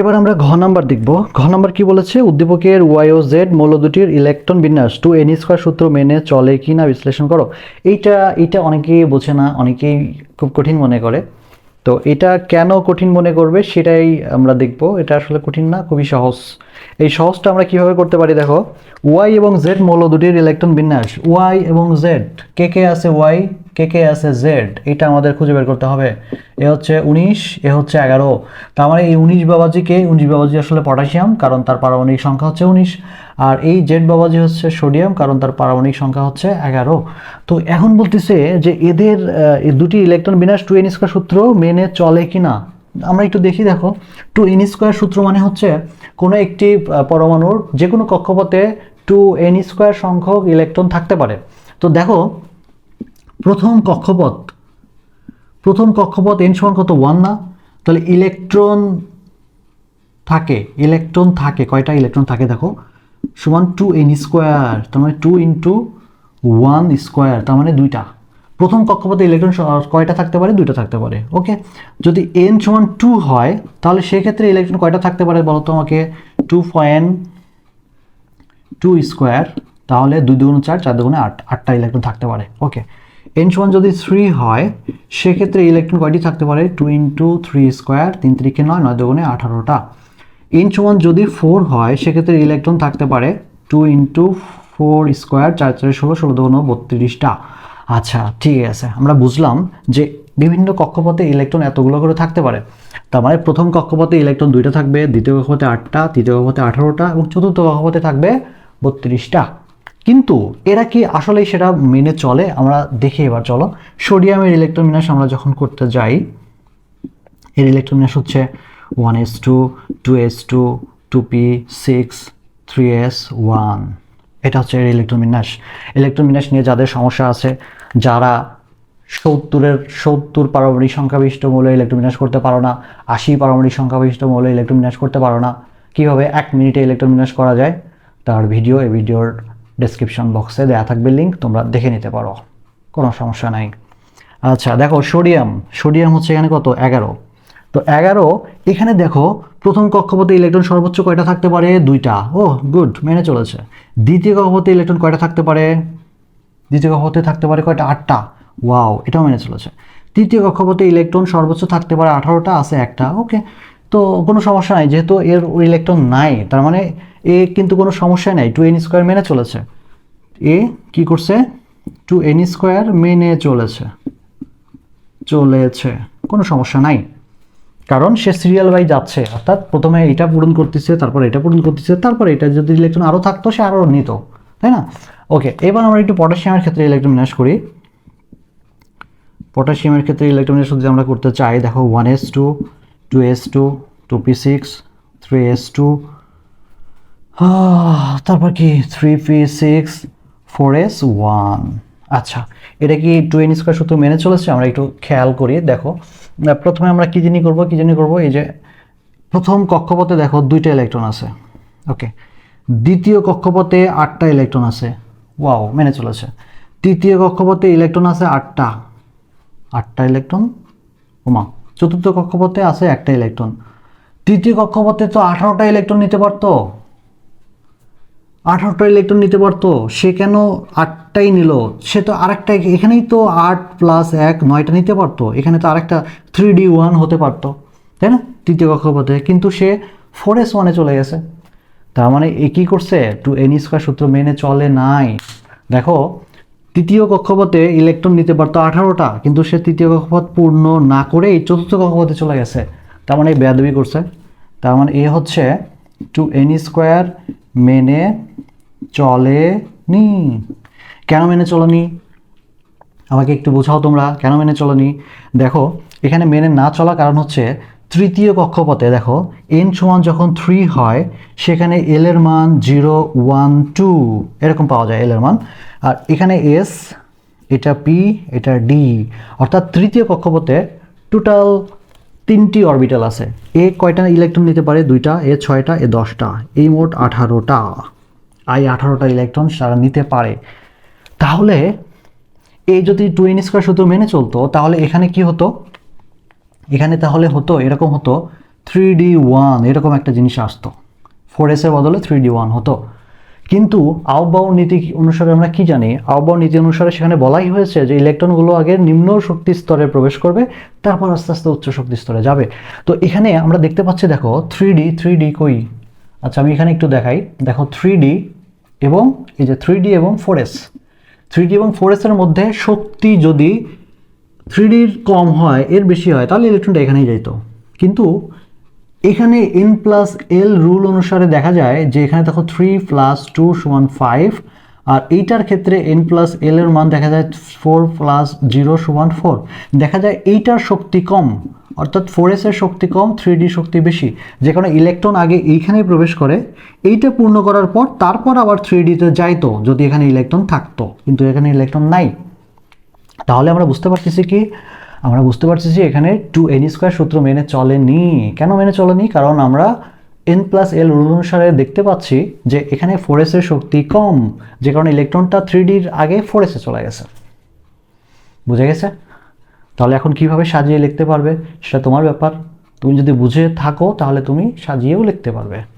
এবার আমরা ঘ নাম্বার দেখব। ঘ নাম্বার কি বলেছে? উদ্দীপকের ওয়াই ও জেড মৌল দুটির ইলেকট্রন বিন্যাস টু এন স্কোয়ার সূত্র মেনে চলে কি না বিশ্লেষণ করো। এইটা এটা অনেকেই বোঝে না, অনেকেই খুব কঠিন মনে করে। তো এটা কেন কঠিন মনে করবে সেটাই আমরা দেখব। এটা আসলে কঠিন না, খুবই সহজ। এই সহজটা আমরা কীভাবে করতে পারি দেখো? ওয়াই এবং জেড মৌল দুটির ইলেকট্রন বিন্যাস ওয়াই এবং জেড কে কে আছে? ওয়াই কে কে আছে জেড, এটা আমাদের খুঁজে বের করতে হবে। এ হচ্ছে উনিশ, এ হচ্ছে এগারো। তার মানে এই উনিশ বাবাজিকে উনিশ বাবাজি আসলে পটাশিয়াম, কারণ তার পারমাণবিক সংখ্যা হচ্ছে উনিশ। আর এই জেড বাবাজি হচ্ছে সোডিয়াম, কারণ তার পারমাণবিক সংখ্যা হচ্ছে এগারো। তো এখন বলতেছে যে এদের দুটি ইলেকট্রন বিন্যাস টু এন স্কোয়ার সূত্র মেনে চলে কি না আমরা একটু দেখি, দেখো। টু এন স্কোয়ার সূত্র মানে হচ্ছে কোনো একটি পরমাণুর যে কোনো কক্ষপথে টু এন স্কোয়ার সংখ্যক ইলেকট্রন থাকতে পারে। তো দেখো প্রথম কক্ষপথ প্রথম কক্ষপথ এন সমান কত? ওয়ান না? তাহলে ইলেকট্রন থাকে ইলেকট্রন থাকে, কয়টা ইলেকট্রন থাকে দেখো? সমান টু এন স্কোয়ার তার মানে টু ইন্টু ওয়ান স্কোয়ার তার মানে দুইটা। প্রথম কক্ষপথে ইলেকট্রন কয়টা থাকতে পারে? দুইটা থাকতে পারে ওকে যদি এন সমান টু হয়, তাহলে সেক্ষেত্রে ইলেকট্রন কয়টা থাকতে পারে বলো তো আমাকে? টু পয়েন্ট টু স্কোয়ার তাহলে দুই দুগুণ চার চার দুগুণে আট, আটটা ইলেকট্রন থাকতে পারে ওকে এন সমান যদি থ্রি হয়, সেক্ষেত্রে ইলেকট্রন কয়টি থাকতে পারে? টু ইন্টু থ্রি স্কোয়ার তিন তিরিকে নয় নয় দুগুণে আঠারোটা। এন সমান যদি ফোর হয়, সেক্ষেত্রে ইলেকট্রন থাকতে পারে টু ইন্টু ফোর স্কোয়ার চার চারে ষোলো ষোলো দুগুণ বত্রিশটা। আচ্ছা ঠিক আছে, আমরা বুঝলাম যে বিভিন্ন কক্ষপথে ইলেকট্রন এতগুলো করে থাকতে পারে। তার মানে প্রথম কক্ষপথে ইলেকট্রন দুইটা থাকবে, দ্বিতীয় কক্ষপথে আটটা, তৃতীয় কক্ষপথে আঠারোটা, এবং চতুর্থ কক্ষপথে থাকবে বত্রিশটা। কিন্তু এরা কি আসলেই সেটা মেনে চলে? আমরা দেখি এবার, চলো। সোডিয়ামের ইলেকট্রন বিন্যাস আমরা যখন করতে যাই, এর ইলেকট্রন বিন্যাস হচ্ছে one S two two S two two P six three S one এটা হচ্ছে এর ইলেকট্রন বিন্যাস নিয়ে যাদের সমস্যা আছে, যারা সত্তরের, সত্তর পারমাণবিক সংখ্যা বিশিষ্ট মৌল ইলেকট্রন করতে পারো না, আশি পারমাণবিক সংখ্যা বিশিষ্ট মৌল ইলেকট্রন করতে পারো না, কীভাবে এক মিনিটে ইলেকট্রন বিন্যাস করা যায়, তার ভিডিও, এই ভিডিওর ডেসক্রিপশন বক্সে দেওয়া থাকবে লিঙ্ক তোমরা দেখে নিতে পারো। কোনো সমস্যা নাই। আচ্ছা দেখো সোডিয়াম সোডিয়াম হচ্ছে এখানে কত? এগারো। তো এগারো, এখানে দেখো প্রথম কক্ষপথে ইলেকট্রন সর্বোচ্চ কয়টা থাকতে পারে? দুইটা। ও গুড মেনে চলেছে। দ্বিতীয় কক্ষপথে ইলেকট্রন কয়টা থাকতে পারে? দ্বিতীয় কক্ষপথে থাকতে পারে কয়টা? আটটা। ওয়াও এটাও মেনে চলেছে। তৃতীয় কক্ষপথে ইলেকট্রন সর্বোচ্চ থাকতে পারে আঠারোটা, আছে একটা। ওকে তো কোনো সমস্যা নাই, যেহেতু এর ইলেকট্রন নাই, তার মানে এ কিন্তু কোনো সমস্যা নাই টু এন স্কোয়ার মেনে চলেছে। এ কি করছে? টু এন স্কোয়ার মেনে চলেছে। চলেছে। কোনো সমস্যা নাই। কারণ সে সিরিয়াল ওয়াইজ যাচ্ছে, অর্থাৎ প্রথমে এটা পূরণ করতেছে, তারপর এটা পূরণ করতেছে, তারপর এটা যদি ইলেকট্রন আরও থাকতো, সে আরও নিত, তাই না? ওকে এবার আমরা একটু পটাশিয়ামের ক্ষেত্রে ইলেকট্রন বিন্যাস করি। পটাশিয়ামের ক্ষেত্রে ইলেকট্রন বিন্যাস যদি আমরা করতে চাই, দেখো one S two two S two two P six three S two তারপর কি? Three P six four S one আচ্ছা এটা কি টু এন স্কোয়ার সূত্র মেনে চলেছে? আমরা একটু খেয়াল করি, দেখো। প্রথমে আমরা কি জানি করব, কি জানি করব? এই যে প্রথম কক্ষপথে দেখো দুইটা ইলেকট্রন আছে। ওকে দ্বিতীয় কক্ষপথে আটটা ইলেকট্রন আছে। ওয়াও মেনে চলেছে। তৃতীয় কক্ষপথে ইলেকট্রন আছে আটটা। আটটা ইলেকট্রন ওমা, চতুর্থ কক্ষপথে আছে একটা ইলেকট্রন তৃতীয় কক্ষপথে তো আঠারোটা ইলেকট্রন নিতে পারতো। আঠারোটা ইলেকট্রন নিতে পারতো, সে কেন আটটাই নিল? সে তো আরেকটা, এখানেই তো আট প্লাস এক, নয়টা নিতে পারতো। এখানে তো আরেকটা থ্রি ডি ওয়ান হতে পারতো, তাই না? তৃতীয় কক্ষপথে। কিন্তু সে ফোর এস ওয়ানে চলে গেছে। তার মানে এ কী করছে? টু এন স্কোয়ার সূত্র মেনে চলে নাই। দেখো, তৃতীয় কক্ষপথে ইলেকট্রন নিতে পারতো আঠারোটা, কিন্তু সে তৃতীয় কক্ষপথ পূর্ণ না করে এই চতুর্থ কক্ষপথে চলে গেছে। তার মানে বেয়াদবি করছে। তার মানে এ হচ্ছে টু এন স্কোয়ার মেনে চলেনি কেন মেনে চলেনি? আমাকে একটু বোঝাও তোমরা, কেন মেনে চলেনি? দেখো, এখানে মেনে না চলা কারণ হচ্ছে তৃতীয় কক্ষপথে, দেখো এন সমান যখন থ্রি হয়, সেখানে এল এর মান জিরো ওয়ান টু এরকম পাওয়া যায় এল এর মান। আর এখানে এস এটা পি এটা ডি অর্থাৎ তৃতীয় কক্ষপথে টোটাল তিনটি অরবিটাল আছে। এ কয়টা ইলেকট্রন নিতে পারে? দুইটা, এ ছয়টা, এ দশটা, এই মোট আঠারোটা। আই আঠারোটা ইলেকট্রন তারা নিতে পারে। তাহলে এই যদি টু এন স্কোয়ার সূত্র মেনে চলতো, তাহলে এখানে কি হতো? এখানে তাহলে হতো, এরকম হতো থ্রি ডি ওয়ান এরকম একটা জিনিস আসতো। ফোর এসের বদলে থ্রি ডি ওয়ান হতো। কিন্তু আহ্বাও নীতি অনুসারে আমরা কি জানি? আহ্বাও নীতি অনুসারে সেখানে বলাই হয়েছে যে ইলেকট্রনগুলো আগে নিম্ন শক্তি স্তরে প্রবেশ করবে, তারপর আস্তে আস্তে উচ্চ শক্তি স্তরে যাবে। তো এখানে আমরা দেখতে পাচ্ছি, দেখো থ্রি ডি থ্রি ডি কই? আচ্ছা আমি এখানে একটু দেখাই। দেখো থ্রি ডি এবং এই যে থ্রি ডি এবং ফোর এস থ্রি ডি এবং ফোর এসের মধ্যে শক্তি যদি থ্রি ডির কম হয়, এর বেশি হয়, তাহলে ইলেকট্রনটা এখানেই যাইতো। কিন্তু এখানে এন প্লাস এল রুল অনুসারে দেখা যায় যে এখানে দেখো থ্রি প্লাস টু সমান ফাইভ আর এইটার ক্ষেত্রে এন প্লাস এল এর মান দেখা যায় ফোর প্লাস জিরো সমান ফোর দেখা যায় এইটার শক্তি কম অর্থাৎ ফোর এর শক্তি কম থ্রি ডি শক্তি বেশি, যে কারণে ইলেকট্রন আগে এইখানে প্রবেশ করে, এইটা পূর্ণ করার পর তারপর আবার থ্রি ডিতে যাইতো, যদি এখানে ইলেকট্রন থাকতো, কিন্তু এখানে ইলেকট্রন নাই। তাহলে আমরা বুঝতে পারতেছি কি? আমরা বুঝতে পারছি যে এখানে টু এন স্কোয়ার সূত্র মেনে চলেনি। কেন মেনে চলেনি? কারণ আমরা এন প্লাস এল রুল অনুসারে দেখতে পাচ্ছি যে এখানে ফোর এর শক্তি কম, যে কারণে ইলেকট্রনটা থ্রি ডির আগে ফোর এসে চলে গেছে। বুঝে গেছে? তাহলে এখন কীভাবে সাজিয়ে লিখতে পারবে? সেটা তোমার ব্যাপার। তুমি যদি বুঝে থাকো, তাহলে তুমি সাজিয়েও লিখতে পারবে।